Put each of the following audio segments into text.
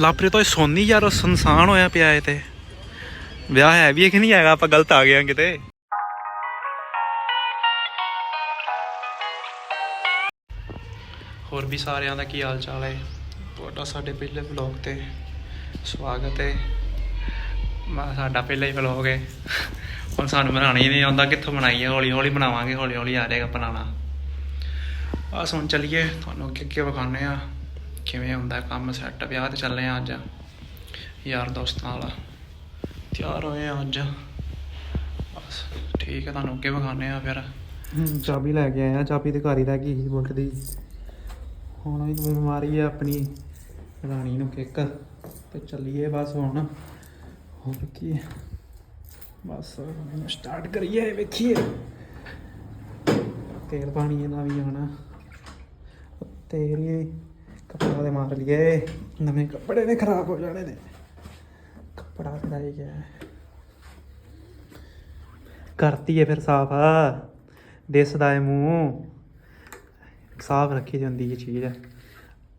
ਲਾਪਰੇ ਤੋਂ ਸੋਨੀ ਯਾਰ ਸੰਸਾਨ ਹੋਇਆ ਪਿਆ ਇਹ ਤੇ। ਵਿਆਹ ਹੈ ਵੀ ਇਹ ਕਿ ਨਹੀਂ ਹੈਗਾ, ਆਪਾਂ ਗਲਤ ਆ ਗਏ ਹਾਂ ਕਿਤੇ। ਹੋਰ ਵੀ ਸਾਰਿਆਂ ਦਾ ਕੀ ਹਾਲ ਚਾਲ ਹੈ? ਤੁਹਾਡਾ ਸਾਡੇ ਪਹਿਲੇ ਵਲੌਗ ਤੇ ਸਵਾਗਤ ਹੈ। ਮਾ ਸਾਡਾ ਪਹਿਲਾ ਹੀ ਵਲੌਗ ਹੈ। ਹੁਣ ਸਾਨੂੰ ਬਣਾਉਣਾ ਹੀ ਨਹੀਂ ਆਉਂਦਾ, ਕਿੱਥੋਂ ਬਣਾਈਏ? ਹੌਲੀ ਹੌਲੀ ਬਣਾਵਾਂਗੇ ਹੌਲੀ ਹੌਲੀ ਆ ਜਾਏਗਾ ਬਣਾਉਣਾ। ਬਸ ਹੁਣ ਚੱਲੀਏ, ਤੁਹਾਨੂੰ ਅੱਗੇ ਅੱਗੇ ਵਿਖਾਉਂਦੇ ਆ ਕਿਵੇਂ ਹੁੰਦਾ ਕੰਮ ਸੈੱਟ ਵਿਆਹ ਤੇ ਚੱਲੇ ਆ ਅੱਜ। ਯਾਰ ਦੋਸਤਾਂ ਨਾਲ। ਤਿਆਰ ਹੋਏ ਆ ਅੱਜ। ਬਸ, ਠੀਕ ਹੈ ਤੁਹਾਨੂੰ ਅੱਗੇ ਵਿਖਾਉਂਦੇ ਆ ਫਿਰ। ਚਾਬੀ ਲੈ ਕੇ ਆਏ ਆ। ਚਾਬੀ ਤੇ ਘਰ ਹੀ ਰਹਿ ਗਈ ਸੀ ਬੁਲਟ ਦੀ। ਹੁਣ ਵੀ ਤੂੰ ਮਾਰੀ ਆਪਣੀ। ਰਾਣੀ ਨੂੰ ਕਿੱਕ। ਤੇ ਚੱਲੀਏ ਬਸ ਹੁਣ। ਹੋਰ ਕੀ ਹੈ? ਬਸ ਸਟਾਰਟ ਕਰੀਏ, ਵੇਖੀਏ। ਤੇਲ ਪਾਣੀ ਇਹਦਾ ਵੀ ਆਣਾ ਤੇਲ ਹੀ ਕੱਪੜਾ ਦੇ ਮਾਰ ਲਈਏ। ਨਵੇਂ ਕੱਪੜੇ ਨੇ, ਖਰਾਬ ਹੋ ਜਾਣੇ ਨੇ। ਕੱਪੜਾ ਕਰਾਈ ਗਿਆ ਕਰਤੀ ਹੈ ਫਿਰ ਸਾਫ਼। ਦਿਸਦਾ ਹੈ ਮੂੰਹ। ਸਾਫ਼ ਰੱਖੀ ਜਾਂਦੀ ਇਹ ਚੀਜ਼।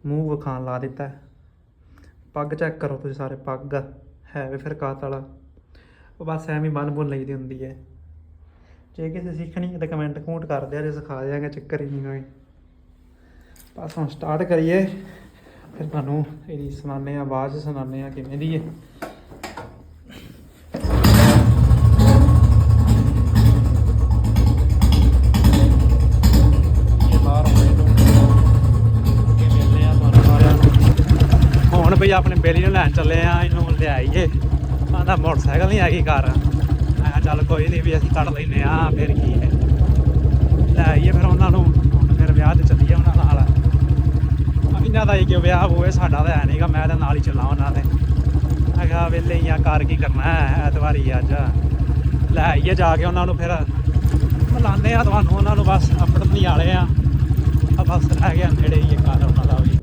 ਮੂੰਹ ਵਿਖਾਣ ਲਾ ਦਿੱਤਾ। ਪੱਗ ਚੈੱਕ ਕਰੋ ਤੁਸੀਂ ਸਾਰੇ, ਪੱਗ। ਹੈ ਵੀ ਫਿਰ ਕਾਤ ਵਾਲਾ। ਉਹ ਬਸ ਐਵੇਂ ਬੰਨ ਬੁੰਨ ਲਈਦੀ ਹੁੰਦੀ ਹੈ ਜੇ ਕਿਸੇ ਸਿੱਖਣੀ ਹੈ ਤਾਂ ਕਮੈਂਟ ਕਮੈਂਟ ਕਰ ਦਿਆ ਜੇ, ਸਿਖਾ ਦਿਆਂਗੇ, ਚੱਕਰ ਹੀ ਨਹੀਂ ਕੋਈ। ਬਸ ਹੁਣ ਸਟਾਰਟ ਕਰੀਏ। ਫਿਰ ਤੁਹਾਨੂੰ ਇਹਦੀ ਸੁਣਾਉਂਦੇ ਆ ਆਵਾਜ਼ ਸੁਣਾਉਂਦੇ ਆ ਕਿਵੇਂ ਦੀ ਹੈ। ਇਹ ਬਾਹਰ ਆਉਂਦੇ ਲੋਕ ਅੱਗੇ ਮਿਲਦੇ ਆ ਤੁਹਾਨੂੰ ਸਾਰਿਆਂ ਨੂੰ ਹੁਣ ਭਈ ਆਪਣੇ ਬੇਲੀ ਨੂੰ ਲੈਣ ਚੱਲੇ ਆ ਇਹਨੂੰ ਲਿਆਈਏ। ਆਂਦਾ ਮੋਟਰਸਾਈਕਲ ਨਹੀਂ ਆਗੀ ਘਰ। ਮੈਂ ਕਿਹਾ ਚੱਲ ਕੋਈ ਨਹੀਂ ਵੀ ਅਸੀਂ ਕੱਢ ਲੈਨੇ ਆ ਫਿਰ ਕੀ ਹੈ। ਲੈ ਆਈਏ ਫਿਰ ਉਹਨਾਂ ਨੂੰ ਹੁਣ ਫਿਰ ਵਿਆਹ ਤੇ ਚੱਲੀਏ ਉਹਨਾਂ ਨਾਲ ਆ ਇਹਨਾਂ ਦਾ ਹੀ ਕਿ ਵਿਆਹ ਹੋਵੇ, ਸਾਡਾ ਤਾਂ ਹੈ ਨਹੀਂਗਾ ਮੈਂ ਤਾਂ ਨਾਲ ਹੀ ਚੱਲਾਂ ਉਹਨਾਂ ਦੇ। ਮੈਂ ਕਿਹਾ ਵੇਲੇ ਹੀ ਆ ਕਰ ਕੀ ਕਰਨਾ ਹੈ, ਐਤਵਾਰੀ ਅੱਜ। ਲੈ ਆਈਏ ਜਾ ਕੇ ਉਹਨਾਂ ਨੂੰ ਫਿਰ। ਮਿਲਾਉਂਦੇ ਆ ਤੁਹਾਨੂੰ, ਉਹਨਾਂ ਨੂੰ ਬਸ, ਆਪਣੀ ਵਾਲੇ ਆ। ਆ ਬਸ ਰਹਿ ਗਿਆ, ਨੇੜੇ ਹੀ ਇਹ ਉਹਨਾਂ ਦਾ ਵੀ।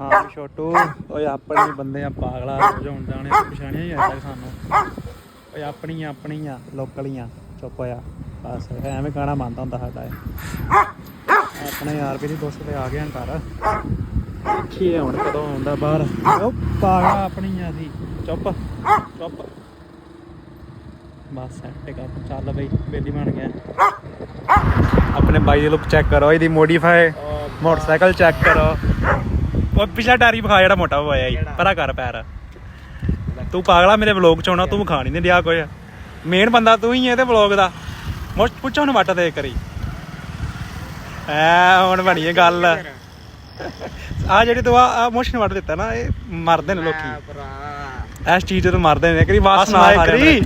ਹਾਂ ਛੋਟੂ, ਓਏ ਆਪਣੇ ਬੰਦੇ ਆ, ਪਾਗਲਾ ਰੋਜਾਉਣ ਜਾਣੇ ਪਛਾਣਿਆ ਹੀ ਜਾਂਦਾ ਸਾਨੂੰ। ਓਏ ਆਪਣੀਆਂ ਆਪਣੀਆਂ, ਲੋਕਲੀਆਂ, ਚੁੱਪ ਹੋਇਆ। ਬਸ, ਐਵੇਂ ਗਾਣਾ ਮੰਨਦਾ ਹੁੰਦਾ ਸਾਡਾ ਆਪਣੇ ਯਾਰ ਵੀ ਦੋਸਤ ਤੇ ਆ ਗਏ ਹਨ ਘਰ। ਦੇਖੀਏ ਹੁਣ ਕਦੋਂ ਆਉਂਦਾ ਬਾਹਰ। ਉਹ ਪਾਗਲਾ ਆਪਣੀਆਂ ਸੀ ਚੁੱਪ ਚੁੱਪ। ਬਸ ਸੈੱਟ ਕਰ ਚੱਲ ਬਈ ਬੇਲੀ ਬਣ ਗਿਆ। ਆਪਣੇ ਬਾਈ ਦੇ ਲੁੱਕ ਚੈੱਕ ਕਰੋ ਇਹਦੀ ਮੋਡੀਫਾਈ ਮੋਟਰਸਾਈਕਲ ਚੈੱਕ ਕਰੋ। ਉਹ ਪਿਛਲਾ ਟਾਰੀ ਵਿਖਾ ਜਿਹੜਾ ਮੋਟਾ ਹੋਇਆ ਜੀ ਪਰਾ ਕਰ ਪੈਰ। ਤੂੰ ਪਾਗਲਾ ਮੇਰੇ ਵਲੌਗ ਚ ਆਉਣਾ ਤੂੰ ਵਿਖਾ ਨਹੀਂ ਦਿਆ ਕੋਈ ਮੇਨ ਬੰਦਾ ਤੂੰ ਹੀ ਹੈ ਤੇ ਵਲੌਗ ਦਾ। ਮੁੱਛ ਪੁੱਛੋ ਉਹਨੂੰ ਵੱਟ ਦੇ ਕਰੀ ਐ ਹੁਣ ਬਣੀ ਗੱਲ। ਆ ਜਿਹੜੀ ਤੂੰ ਆ ਮੁੱਛ ਨੂੰ ਵੱਟ ਦਿੱਤਾ ਨਾ ਇਹ ਮਰਦੇ ਨੇ ਲੋਕੀ। ਇਸ ਚੀਜ਼ ਤੋਂ ਮਰਦੇ ਨੇ। ਕਰੀ ਵਾਸ ਨਾ ਕਰੀ।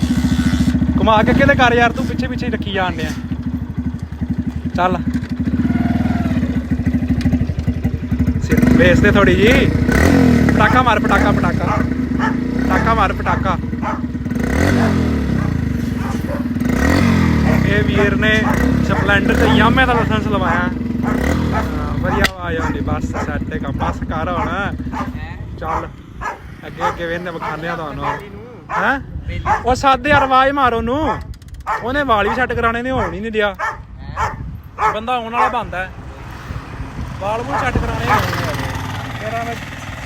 ਘੁਮਾ ਕੇ ਕਿਤੇ ਕਰ ਯਾਰ ਤੂੰ ਪਿੱਛੇ ਪਿੱਛੇ ਹੀ ਰੱਖੀ ਜਾਣ ਡਿਆ। ਚੱਲ। ਸਿਰ ਬੇਸ ਤੇ ਥੋੜੀ ਜੀ। ਪਟਾਕਾ ਮਾਰ ਪਟਾਕਾ ਪਟਾਕਾ। ਪਟਾਕਾ ਮਾਰ ਪਟਾਕਾ। ਇਹ ਵੀਰ ਨੇ ਸਪਲੈਂਡਰ ਤੇ ਯਾਮੇ ਦਾ ਲਾਇਸੈਂਸ ਲਵਾਇਆ। ਹਾਂ, ਵਧੀਆ ਆਵਾਜ਼ ਆਉਂਦੀ ਬੱਸ ਸੈੱਟ ਕੰਮ ਬਸ ਕਰ ਹੁਣ। ਚੱਲ ਅੱਗੇ ਅੱਗੇ ਵੇਨੇ ਵਿਖਾਣੇ ਆ ਤੁਹਾਨੂੰ। ਹੈ? ਉਹ ਸਾਦੇ ਆਵਾਜ਼ ਮਾਰੋ ਨੂੰ ਉਹਨੇ ਵਾਲ ਵੀ ਸੈੱਟ ਕਰਾਣੇ ਨੇ ਹੋਣ ਹੀ ਨਹੀਂ ਦਿਆ। ਬੰਦਾ ਆਉਣ ਵਾਲਾ ਬੰਦਾ ਹੈ। ਵਾਲ ਮੂੰਹ ਸੈੱਟ ਕਰਾਣੇ ਮੇਰਾ ਮੈਂ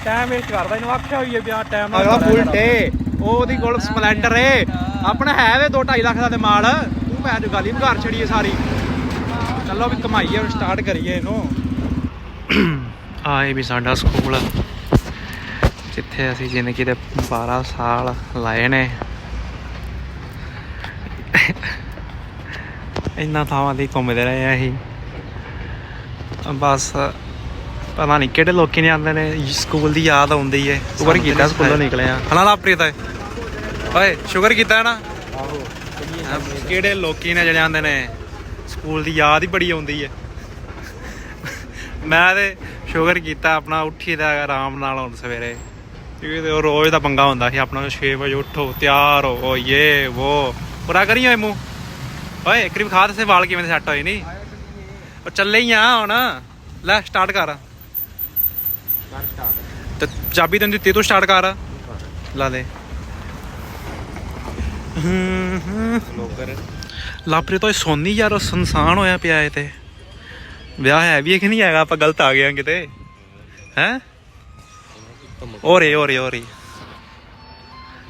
ਟਾਈਮ ਵੇਸਟ ਕਰਦਾ ਇਹਨੂੰ ਆਖਿਆ ਹੋਈ ਹੈ ਵੀ ਆ ਟਾਈਮ ਅਗਲਾ ਫੁੱਲ ਡੇ ਉਹ ਉਹਦੀ ਕੋਲ ਸਪਲੈਂਡਰ ਏ। ਆਪਣਾ ਹੈ ਵੇ 2.5 ਲੱਖ ਦਾ ਤੇ ਮਾਲ ਤੂੰ ਮੈਂ ਜੋ ਗਾਲੀ ਘਰ ਛੜੀਏ ਸਾਰੀ। ਚੱਲੋ ਵੀ ਕਮਾਈਏ ਹੁਣ ਸਟਾਰਟ ਕਰੀਏ ਇਹਨੂੰ। ਆਏ ਵੀ ਸਾਡਾ ਸਕੂਲ ਜਿੱਥੇ ਅਸੀਂ ਜ਼ਿੰਦਗੀ ਦੇ 12 ਸਾਲ ਲਾਏ ਨੇ। ਇੰਨਾ ਥਾਵਾਂ ਦੀ ਘੁੰਮਦੇ ਰਹੇ ਆ ਅਸੀਂ। ਬਸ ਪਤਾ ਨਹੀਂ ਕਿਹੜੇ ਲੋਕੀ ਨੇ ਆਉਂਦੇ ਨੇ ਸਕੂਲ ਦੀ ਯਾਦ ਆਉਂਦੀ ਏ। ਸ਼ੁਕਰ ਕੀਤਾ ਸਕੂਲੋਂ ਨਿਕਲੇ ਆ। ਹਨਾ ਲਾਪ੍ਰੀਤ ਓਏ। ਓਏ ਸ਼ੁਕਰ ਕੀਤਾ ਹੈ ਨਾ। ਆਹੋ ਕਿਹੜੇ ਲੋਕੀ ਨੇ ਜਿਹੜੇ ਆਉਂਦੇ ਨੇ ਸਕੂਲ ਦੀ ਯਾਦ ਹੀ ਬੜੀ ਆਉਂਦੀ ਏ। ਮੈਂ ਤੇ ਸ਼ੁਕਰ ਕੀਤਾ ਆਪਣਾ ਉੱਠੀ ਦਾ ਆਰਾਮ ਨਾਲ ਹੁਣ ਸਵੇਰੇ। ਕਿਉਂਕਿ ਉਹ ਰੋਜ਼ ਦਾ ਪੰਗਾ ਹੁੰਦਾ ਸੀ ਆਪਣਾ 6 ਵਜੇ ਉੱਠੋ ਤਿਆਰ ਹੋ ਇਹ ਉਹ ਪੂਰਾ ਕਰੀ ਓਏ ਮੂੰਹ। ਓਏ ਇੱਕ ਵਾਰੀ ਖਾ ਤੇ ਵਾਲ ਕਿਵੇਂ ਸੈੱਟ ਹੋਏ ਨਹੀਂ ਉਹ ਚੱਲੇ ਹੀ ਆ ਹੁਣ। ਲੈ ਸਟਾਰਟ ਕਰ। ਤੇ ਚਾਬੀ ਤੈਨੂੰ ਦਿੱਤੀ ਤੂੰ ਸਟਾਰਟ ਕਰ। ਲਾ ਦੇ। ਲੋਕਰ। ਲਾਪਰੇ ਤੋਂ ਸੋਨੀ ਯਾਰ ਸੰਸਾਨ ਹੋਇਆ ਪਿਆ ਇਹ ਤੇ। ਵਿਆਹ ਹੈ ਵੀ ਇਹ ਕਿ ਨਹੀਂ ਹੈਗਾ? ਆਪਾਂ ਗਲਤ ਆ ਗਏ ਆ ਕਿਤੇ। ਹੈ? ਓਰੇ ਓਰੇ ਓਰੇ।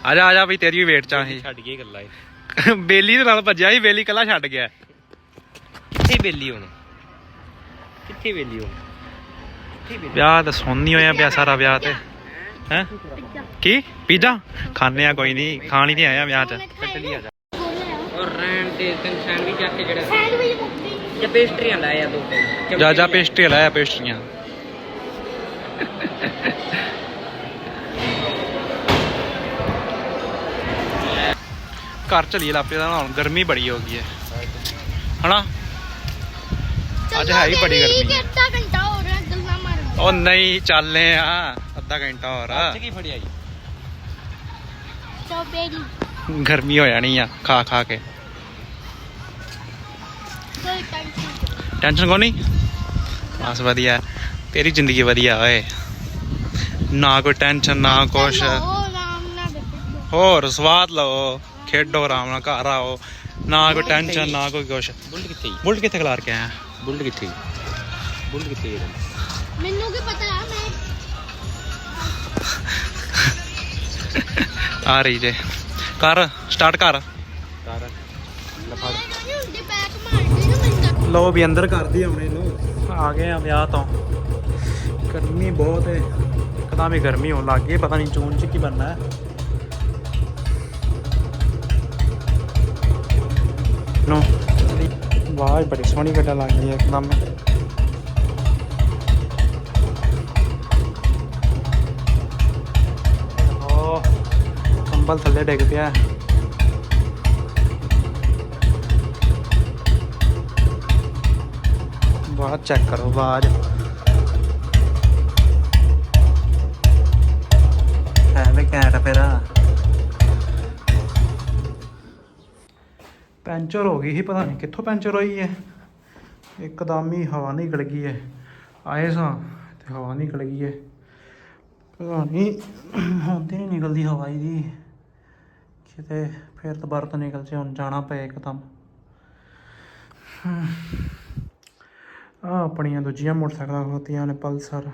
ਆ ਜਾ ਆ ਜਾ ਬਈ ਤੇਰੀ ਵੀ ਵੇਟ ਚਾਹੀ ਛੱਡ ਗਏ ਗੱਲਾਂ ਇਹ। ਬੇਲੀ ਦੇ ਨਾਲ ਭੱਜਿਆ ਸੀ ਬੇਲੀ ਕੱਲਾ ਛੱਡ ਗਿਆ। ਕਿੱਥੇ ਬੇਲੀ ਹੁਣ? ਕਿੱਥੇ ਬੇਲੀ ਹੁਣ? ਕਿੱਥੇ ਬੇਲੀ? ਵਿਆਹ ਤਾਂ ਸੁਣ ਨਹੀਂ ਹੋਇਆ ਪਿਆ ਸਾਰਾ ਵਿਆਹ ਤੇ। ਹੈ? ਕੀ? ਪੀਜ਼ਾ? ਖਾਣੇ ਆ ਕੋਈ ਨਹੀਂ। ਖਾਣ ਹੀ ਤੇ ਆਇਆ ਵਿਆਹ ਚ। ਕੱਟਲੀ ਆ ਜਾ। ਔਰ ਰਹਿਣ ਦੇ ਤਿੰਨ ਸੈਂਡਵਿਚ ਚੱਕ ਕੇ ਜਿਹੜਾ ਸੈਂਡਵਿਚ ਮੁੱਕੀ ਜਾਂ ਪੇਸਟਰੀਆਂ ਲਾਇਆ ਦੋ ਤਿੰਨ ਜਾ ਜਾ ਪੇਸਟਰੀ ਲਾਇਆ ਪੇਸਟਰੀਆਂ। ਘਰ ਚਲੀਏ ਲਾਪੇ ਦਾ ਹੁਣ ਗਰਮੀ ਬੜੀ ਹੋ ਗਈ ਹੈ। ਹਨਾ? ਅੱਜ ਹੈ ਹੀ ਬੜੀ ਗਰਮੀ। ਹੈ। ਅੱਧਾ ਘੰਟਾ ਹੋ ਰਿਹਾ ਗੱਲਾਂ ਮਾਰਨ ਉਹ ਨਹੀਂ ਚੱਲਨੇ ਆ ਅੱਧਾ ਘੰਟਾ ਹੋਰ ਅੱਜ ਕੀ ਫੜਿਆ ਜੀ ਸਟ੍ਰਾਬੇਰੀ। ਗਰਮੀ ਹੋ ਜਾਣੀ ਆ ਖਾ ਖਾ ਕੇ। ਟੈਨਸ਼ਨ ਕੋ ਨਹੀਂ? ਬਸ ਵਧੀਆ। ਤੇਰੀ ਜ਼ਿੰਦਗੀ ਵਧੀਆ ਓਏ। ਨਾ ਕੋਈ ਟੈਨਸ਼ਨ ਨਾ ਕੁਛ। ਹੋਰ ਸਵਾਦ ਲਓ। ਖੇਡੋ ਆਰਾਮ ਨਾਲ ਘਰ ਆਓ। ਨਾ ਕੋਈ ਟੈਨਸ਼ਨ ਨਾ ਕੋਈ ਕੁਛ। ਬੁਲਟ ਕਿੱਥੇ ਬੁਲਟ ਕਿੱਥੇ ਖਲਾਰ ਕੇ ਆਇਆ? ਬੁਲਟ ਕਿੱਥੇ ਬੁਲਟ ਕਿੱਥੇ ਮੈਨੂੰ ਕੀ ਪਤਾ? ਆ ਮੈਂ ਆ ਰਹੀ ਜੇ। ਕਰ ਸਟਾਰਟ ਕਰ। ਕਾਰ। ਲਫੜ ਲੋ ਵੀ ਅੰਦਰ ਕਰਦੀ ਆਉਣੇ ਨੂੰ ਆ ਗਏ ਆ ਵਿਆਹ ਤੋਂ। ਗਰਮੀ ਬਹੁਤ ਹੈ ਇੱਕਦਮ ਹੀ ਗਰਮੀ ਹੋਣ ਲੱਗ ਗਈ ਪਤਾ ਨਹੀਂ ਜੂਨ ਚ ਕੀ ਬਣਨਾ ਹੈ ਨੋ ਵਾਹ ਬੜੀ ਸੋਹਣੀ ਗੱਡਾ ਲੱਗ ਗਈ ਹੈ ਇੱਕਦਮ ਕੰਬਲ ਥੱਲੇ ਡਿੱਗ ਪਿਆ। ਆਵਾਜ਼ ਚੈੱਕ ਕਰੋ ਆਵਾਜ਼। ਐਵੇਂ ਘੈਂਟ ਫਿਰ। ਪੈਂਚਰ ਹੋ ਗਈ ਸੀ, ਪਤਾ ਨਹੀਂ ਕਿੱਥੋਂ ਪੈਂਚਰ ਹੋਈ ਹੈ। ਇੱਕਦਮ ਹੀ ਹਵਾ ਨਿਕਲ ਗਈ ਹੈ। ਆਏ ਸਾਂ ਤੇ ਹਵਾ ਨਿਕਲ ਗਈ ਹੈ। ਪਤਾ ਨਹੀਂ ਹੁੰਦੀ ਨਹੀਂ ਨਿਕਲਦੀ ਹਵਾ ਇਹਦੀ। ਕਿਤੇ ਫਿਰ ਦੁਬਾਰਾ ਤੋਂ ਨਿਕਲ ਜੇ, ਹੁਣ ਜਾਣਾ ਪਏ ਇੱਕਦਮ। ਆ ਆਪਣੀਆਂ ਦੂਜੀਆਂ ਮੋਟਰਸਾਈਕਲਾਂ ਖਲੋਤੀਆਂ ਨੇ ਪਲਸਰ।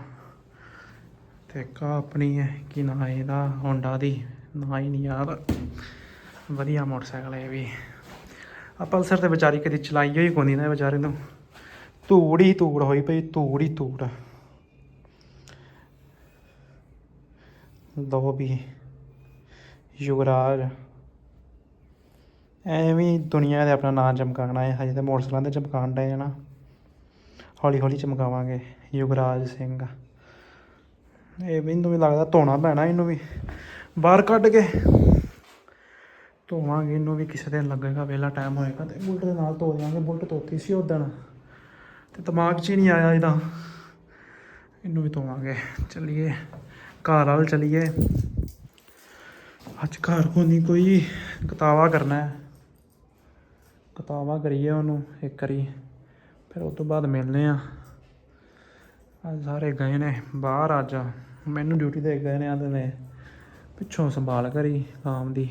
ਤੇ ਇੱਕ ਆਹ ਆਪਣੀ ਹੈ ਕੀ ਨਾ ਇਹਦਾ ਹੋਂਡਾ ਦੀ, ਨਾ ਹੀ ਨਹੀਂ ਯਾਦ ਵਧੀਆ ਮੋਟਰਸਾਈਕਲ ਹੈ ਇਹ ਵੀ। ਆ ਪਲਸਰ ਤੇ ਵਿਚਾਰੀ ਕਦੀ ਚਲਾਈ ਹੋਈ ਕੋਈ ਨਹੀਂ ਨਾ ਵਿਚਾਰੇ ਨੂੰ। ਧੂੜ ਹੀ ਧੂੜ ਹੋਈ ਪਈ, ਧੂੜ ਹੀ ਧੂੜ। ਦੋ ਵੀ ਯੁਵਰਾਜ। ਐਵੇਂ ਹੀ ਦੁਨੀਆ ਦੇ ਆਪਣਾ ਨਾਂ ਚਮਕਾਉਣਾ ਹੈ, ਹਜੇ ਤਾਂ ਮੋਟਰਸਾਈਕਲਾਂ ਤੇ ਚਮਕਾਉਣ ਡਏ ਆ ਨਾ। ਹੌਲੀ ਹੌਲੀ ਚਮਕਾਵਾਂਗੇ। ਯੁਗਰਾਜ ਸਿੰਘ। ਇਹ ਵੀ ਮੈਨੂੰ ਵੀ ਲੱਗਦਾ ਧੋਣਾ ਪੈਣਾ ਇਹਨੂੰ ਵੀ। ਬਾਹਰ ਕੱਢ ਕੇ ਧੋਵਾਂਗੇ, ਇਹਨੂੰ ਵੀ ਕਿਸੇ ਦਿਨ ਲੱਗੇਗਾ ਵੇਲਾ ਟਾਈਮ ਹੋਏਗਾ ਤੇ ਬੁਲਟ ਦੇ ਨਾਲ ਧੋ ਦਿਆਂਗੇ। ਬੁਲਟ ਧੋਤੀ ਸੀ ਉਦਣ ਤੇ ਦਿਮਾਗ 'ਚ ਹੀ ਨਹੀਂ ਆਇਆ ਇਹਦਾ। ਇਹਨੂੰ ਵੀ ਧੋਵਾਂਗੇ। ਚੱਲੀਏ। ਘਰ ਵੱਲ ਚੱਲੀਏ। ਅੱਜ ਘਰ ਕੋ ਨਹੀਂ ਕੋਈ ਕਤਾਵਾ ਕਰਨਾ ਹੈ। ਕਤਾਵਾ ਕਰੀਏ ਉਹਨੂੰ ਇੱਕ ਵਾਰੀ। ਫਿਰ ਉਸ ਤੋਂ ਬਾਅਦ ਮਿਲਨੇ ਆ ਅੱਜ ਸਾਰੇ ਗਏ ਨੇ ਬਾਹਰ ਅੱਜ। ਮੈਨੂੰ ਡਿਊਟੀ ਤੇ ਗਏ ਨੇ ਆਂਦੇ ਨੇ ਪਿੱਛੋਂ ਸੰਭਾਲ ਕਰੀ ਗਾਂ ਦੀ।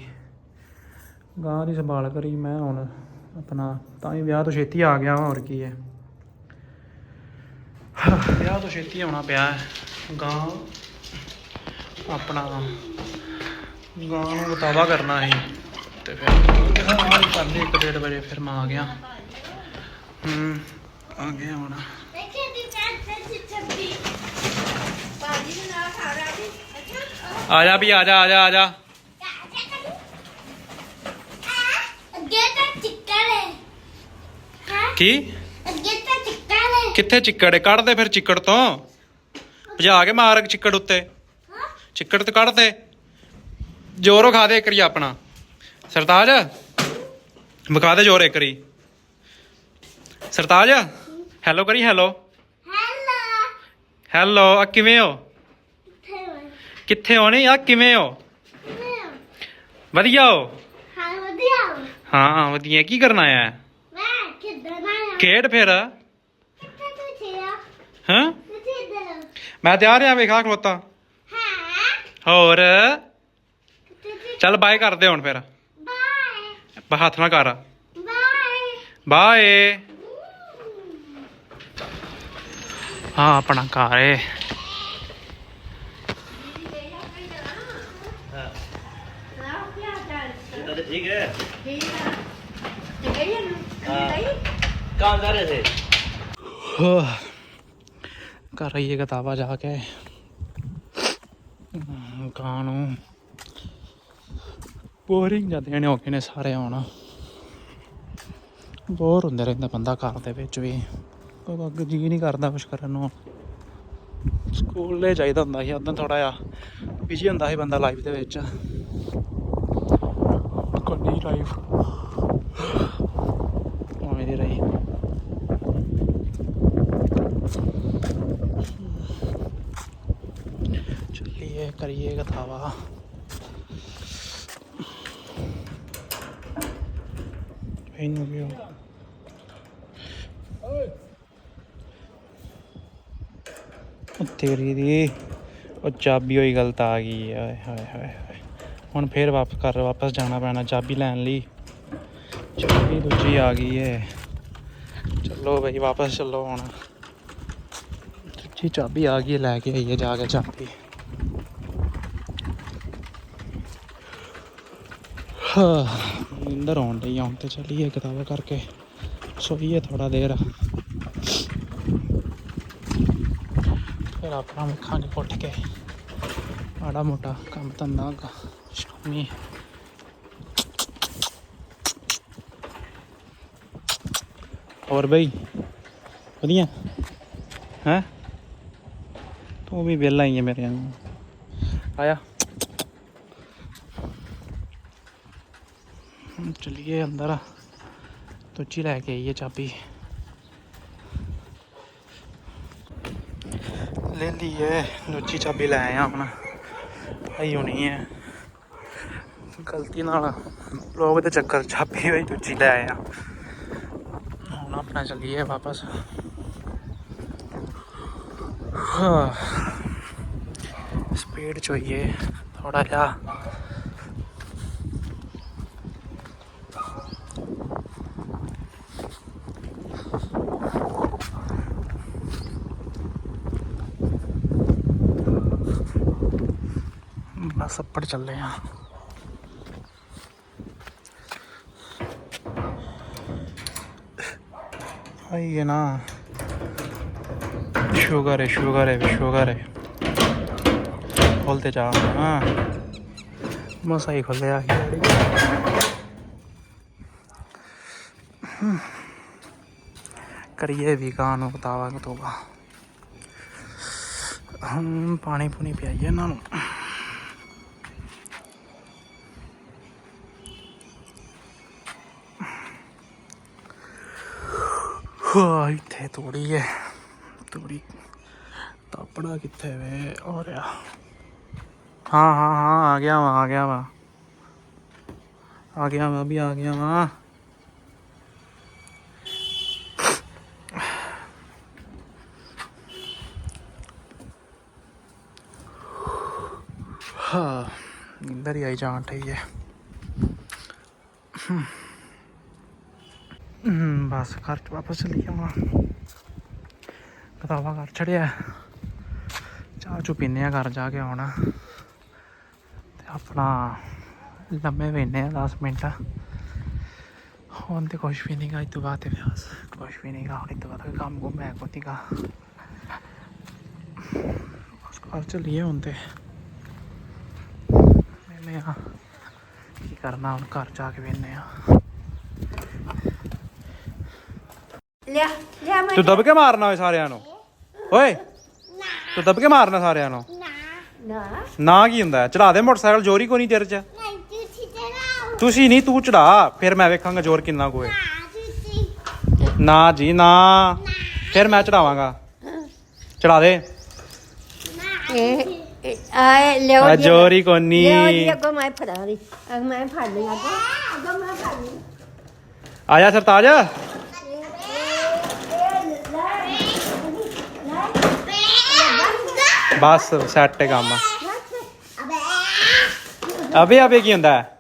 ਗਾਂ ਦੀ ਸੰਭਾਲ ਕਰੀ ਮੈਂ ਹੁਣ ਆਪਣਾ, ਤਾਂ ਹੀ ਵਿਆਹ ਤੋਂ ਛੇਤੀ ਆ ਗਿਆ ਹੋਰ ਕੀ ਹੈ। ਵਿਆਹ ਤੋਂ ਛੇਤੀ ਆਉਣਾ ਪਿਆ ਹੈ। ਗਾਂ ਆਪਣਾ, ਗਾਂ ਨੂੰ ਬਤਾਵਾ ਕਰਨਾ ਸੀ। ਤੇ ਫਿਰ ਆਹ ਕਰਦੇ ਇੱਕ ਡੇਢ ਵਜੇ ਫਿਰ ਮੈਂ ਆ ਗਿਆ। ਹੂੰ। ਆ ਗਿਆ ਹੁਣ। ਦੇਖੇ ਦੀ ਪੈਂਟ ਤੇ ਚੱਪੀ ਬਾਜੀ ਨੂੰ ਨਾ ਖਾ ਰਹਾ ਵੀ। ਅੱਛਾ। ਆ ਜਾ ਵੀ ਆ ਜਾ ਆ ਜਾ ਆ ਜਾ। ਅੱਗੇ ਤਾਂ ਚਿੱਕੜ ਹੈ। ਹਾਂ। ਕੀ? ਅੱਗੇ ਤਾਂ ਚਿੱਕੜ ਹੈ। ਕਿੱਥੇ ਚਿੱਕੜ ਹੈ? ਕੱਢ ਦੇ ਫਿਰ ਚਿੱਕੜ ਤੋਂ। ਭਜਾ ਕੇ ਮਾਰ ਚਿੱਕੜ ਉੱਤੇ। ਹਾਂ। ਚਿੱਕੜ ਤੇ ਕੱਢ ਦੇ। ਜ਼ੋਰੋ ਖਾ ਦੇ ਕਰੀ ਆਪਣਾ। ਸਰਤਾਜ। ਵਿਖਾ ਦੇ ਜ਼ੋਰ ਇੱਕ ਕਰੀ ਸਰਤਾਜ। ਹੈਲੋ ਕਰੀ ਹੈਲੋ ਹੈਲੋ ਹੈਲੋ ਆ ਕਿਵੇਂ ਹੋ? ਕਿੱਥੇ ਹੋਣੀ? ਆ ਕਿਵੇਂ ਹੋ? ਵਧੀਆ ਹੋ? ਹਾਂ ਵਧੀਆ ਹਾਂ। ਵਧੀਆ। ਕੀ ਕਰਨ ਆਇਆ? ਹੈ? ਮੈਂ ਕਿੱਦਾਂ ਆਇਆ। ਖੇਡ ਫਿਰ। ਕਿੱਥੇ ਤੂੰ ਹਾਂ? ਕਿੱਥੇ ਇੱਧਰ? ਮੈਂ ਤਿਆਰ ਆ ਵੇਖਾ ਖਲੋਤਾ। ਹਾਂ? ਹੋਰ? ਕਿੱਥੇ ਚੱਲ ਬਾਏ ਕਰਦੇ ਹੁਣ ਫਿਰ। ਬਾਏ। ਬ- ਹੱਥ ਨਾ ਕਰ। ਬਾਏ। ਬਾਏ। ਹਾਂ ਆਪਣਾ ਘਰ ਏ ਸੁਣਾਓ ਕੀ ਹਾਲ ਚਾਲ तो ठीक है ਠੀਕ ਆ ਤੇ ਗਈ ਨੂੰ ਗਈ कहाँ जा रहे थे ਕਰ ਰਹੀ ਹੈ ਕਿਤਾਬਾਂ ਜਾ ਕੇ ਕਾਂ ਨੂੰ ਬੋਰਿੰਗ ਜਾਂਦੇ ਨੇ ਔਖੇ ਨੇ ਸਾਰੇ ਆਉਣਾ ਬੋਰ ਹੁੰਦੇ ਰਹਿੰਦਾ ਬੰਦਾ ਘਰ ਦੇ ਵਿੱਚ ਵੀ ਕੋਈ ਅੱਗ ਜੀ ਨਹੀਂ ਕਰਦਾ ਕੁਛ ਕਰਨ ਨੂੰ। ਸਕੂਲੇ ਚਾਹੀਦਾ ਹੁੰਦਾ ਸੀ ਉਦੋਂ ਥੋੜਾ ਜਿਹਾ ਬਿਜ਼ੀ ਹੁੰਦਾ ਸੀ ਬੰਦਾ ਲਾਈਫ ਦੇ ਵਿੱਚ। ਕੋਈ ਲਾਈਫ ਉਵੇਂ ਦੀ ਰਹੀ। ਚੱਲੀਏ ਕਰੀਏ ਕਥਾਵਾ। ਇਹਨੂੰ ਵੀ ਉਹ- ਉਹ ਤੇਰੀ ਦੀ। ਉਹ ਚਾਬੀ ਹੋਈ ਗਲਤ ਆ ਗਈ। ਹੈ, ਹਾਏ ਹਾਏ ਹਾਏ। ਹੁਣ ਫੇਰ ਵਾਪਸ ਕਰ ਵਾਪਸ ਜਾਣਾ ਪੈਣਾ ਚਾਬੀ ਲੈਣ ਲਈ। ਚਾਬੀ ਦੂਜੀ ਆ ਗਈ ਹੈ ਚਲੋ ਬਈ ਵਾਪਸ ਚੱਲੋ ਹੁਣ। ਦੂਜੀ ਚਾਬੀ ਆ ਗਈ ਲੈ ਕੇ ਆਈਏ ਜਾ ਕੇ ਚਾਬੀ। ਹਾਂ ਅੰਦਰ ਆਉਣ ਡਈ ਆ, ਤੇ ਚੱਲੀਏ ਕਿਤਾਬ ਕਰਕੇ। ਸੋਈਏ ਥੋੜਾ ਦੇਰ। ਆਪਣਾ ਵੇਖਾਂਗੇ ਉੱਠ ਕੇ ਮਾੜਾ ਮੋਟਾ ਕੰਮ ਧੰਦਾ ਗਾ ਸ਼ਾਮੀ ਹੋਰ ਬਈ ਵਧੀਆ ਹੈ ਤੂੰ ਵੀ ਵਿਹਲਾ ਹੀ ਹੈ ਮੇਰੇ ਨਾਲ ਆਇਆ ਹੁਣ ਚੱਲੀਏ ਅੰਦਰ ਤੁੱਚੀ ਲੈ ਕੇ ਆਈਏ ਚਾਬੀ ਲੈ ਲਈਏ ਦੂਜੀ ਚਾਬੀ ਲੈ ਆਇਆ ਹੁਣ ਆਈ ਹੋਣੀ ਹੈ ਗਲਤੀ ਨਾਲ ਲੋਕ ਦੇ ਚੱਕਰ 'ਚ ਚਾਬੀ ਹੋਈ ਦੂਜੀ ਲੈ ਆਇਆ। ਹੁਣ ਆਪਣਾ ਚੱਲੀਏ ਵਾਪਸ। ਸਪੀਡ ਚ ਹੋਈਏ ਥੋੜਾ ਜਿਹਾ। ਸੱਪੜ ਚੱਲੇ ਆ। ਆਈਏ ਨਾ। ਸ਼ੂਗਰ ਹੈ ਸ਼ੂਗਰ ਹੈ ਸ਼ੂਗਰ ਹੈ ਖੋਲਤੇ ਜਾ। ਹਾਂ। ਮਸਾ ਹੀ ਖੋਲਿਆ ਕਰੀਏ ਵੀ ਕਾਨੂੰ ਬਤਾਵਾ ਕਤੋਗਾ ਹਮ, ਪਾਣੀ ਪੂਣੀ ਪਿਆਈਏ ਇਹਨਾਂ ਨੂੰ। ਹਾਂ ਇੱਥੇ ਤੋੜੀ। ਹੈ ਤੋੜੀ ਤਾਪੜਾ ਕਿੱਥੇ ਵੇ? ਹੋ ਰਿਹਾ। ਹਾਂ ਹਾਂ ਹਾਂ, ਆ ਗਿਆ ਵਾ, ਆ ਗਿਆ ਵਾ। ਆ ਗਿਆ ਵਾ ਵੀ, ਆ ਗਿਆ ਵਾ। ਹਾਂ। ਨੀਂਦਰ ਹੀ ਆਈ ਜਾਣ ਠਈ ਹੈ। ਬਸ ਘਰ ਚ ਵਾਪਸ ਚਲੀ ਜਾਵਾਂ। ਕਿਤਾਬਾਂ ਘਰ ਛੜਿਆ ਚਾਹ ਚੁ ਪੀਨੇ ਆ, ਘਰ ਜਾ ਕੇ ਆਉਣਾ। ਤੇ ਆਪਣਾ ਲੰਮੇ ਵੇਨੇ ਆ 10 ਮਿੰਟ। ਹੁਣ ਤੇ ਕੁਛ ਵੀ ਨਹੀਂ ਗਾ ਇਹ ਬਾਅਦ ਤੇ ਵਿਆਸ ਕੁਛ ਵੀ ਨਹੀਂ ਗਾ, ਹੁਣ ਇਹ ਤੋਂ ਬਾਅਦ ਕੰਮ ਕੋ ਮੈਂ ਕੋ ਗਾ। ਬਸ ਘਰ ਚਲੀਏ ਹੁਣ ਤੇ। ਵੇਨੇ ਆ। ਕੀ ਕਰਨਾ, ਹੁਣ ਘਰ ਜਾ ਕੇ ਵੇਨੇ ਆ। ਲਿਆ ਲਿਆ ਮੈਂ ਤੂੰ ਦਬ ਕੇ ਮਾਰਨਾ ਓਏ ਸਾਰਿਆਂ ਨੂੰ। ਓਏ ਤੂੰ ਦਬ ਕੇ ਮਾਰਨਾ ਸਾਰਿਆਂ ਨੂੰ। ਨਾ। ਨਾ। ਕੀ ਹੁੰਦਾ ਚੜਾ ਦੇ ਮੋਟਰਸਾਈਕਲ ਜੋਰੀ ਕੋ ਨਹੀਂ ਤੇਰੇ ਚ। ਨਹੀਂ ਤੁਸੀਂ ਨਹੀਂ ਤੂੰ ਚੜਾ। ਫਿਰ ਮੈਂ ਵੇਖਾਂਗਾ ਜ਼ੋਰ ਕਿੰਨਾ ਕੋਏ ਆ ਨਾ ਜੀ ਨਾ। ਫਿਰ ਮੈਂ ਚੜਾਵਾਂਗਾ। ਚੜਾ ਦੇ। ਇਹ ਆਏ ਲਿਓ ਆ ਜ਼ੋਰ ਹੀ ਕੋਨੀ। ਲਿਓ ਜੀ ਅੱਗੋਂ ਮੈਂ ਫੜਾ ਰਹੀ ਅਗ ਮੈਂ ਫੜ ਲਈ ਅੱਗੋਂ। ਅੱਗੋਂ ਮੈਂ ਫੜ ਲਈ। ਆਇਆ ਸਰਤਾਜ? ਬਸ ਸੈੱਟ ਹੈ ਕੰਮ ਅਬੇ ਅਬੇ ਕੀ ਹੁੰਦਾ? ਹੈ?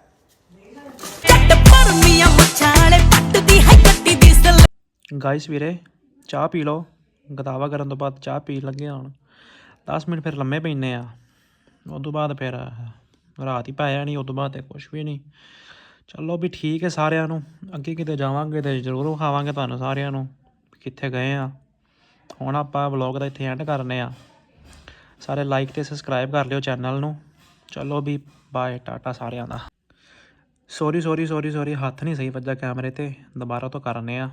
ਗਾਇਸ ਵੀਰੇ ਚਾਹ ਪੀ ਲਓ। ਗਦਾਵਾ ਕਰਨ ਤੋਂ ਬਾਅਦ ਚਾਹ ਪੀ ਲੱਗੇ ਹੁਣ। 10 ਮਿੰਟ ਫਿਰ ਲੰਮੇ ਪੈਨੇ ਆ। ਉਸ ਤੋਂ ਬਾਅਦ ਫਿਰ ਰਾਤ ਹੀ ਪੈ ਜਾਣੀ ਉਸ ਤੋਂ ਬਾਅਦ ਤੇ ਕੁਝ ਵੀ ਨਹੀਂ। ਚਲੋ ਵੀ ਠੀਕ ਹੈ ਸਾਰਿਆਂ ਨੂੰ। ਅੱਗੇ ਕਿਤੇ ਜਾਵਾਂਗੇ ਤੇ ਜ਼ਰੂਰ ਵਿਖਾਵਾਂਗੇ ਤੁਹਾਨੂੰ ਸਾਰਿਆਂ ਨੂੰ ਕਿੱਥੇ ਗਏ ਆ। ਹੁਣ ਆਪਾਂ ਵਲੌਗ ਦਾ ਇੱਥੇ ਐਂਡ ਕਰਨੇ ਆ। ਸਾਰੇ ਲਾਈਕ ਤੇ ਸਬਸਕ੍ਰਾਈਬ ਕਰ ਲਿਓ ਚੈਨਲ ਨੂੰ। ਚਲੋ ਵੀ ਬਾਏ ਟਾਟਾ ਸਾਰਿਆਂ ਦਾ। ਸੌਰੀ ਸੌਰੀ ਸੌਰੀ ਸੌਰੀ ਹੱਥ ਨਹੀਂ ਸਹੀ ਵੱਜਾ ਕੈਮਰੇ ਤੇ। ਦੁਬਾਰਾ ਤੋਂ ਕਰਨੇ ਆ।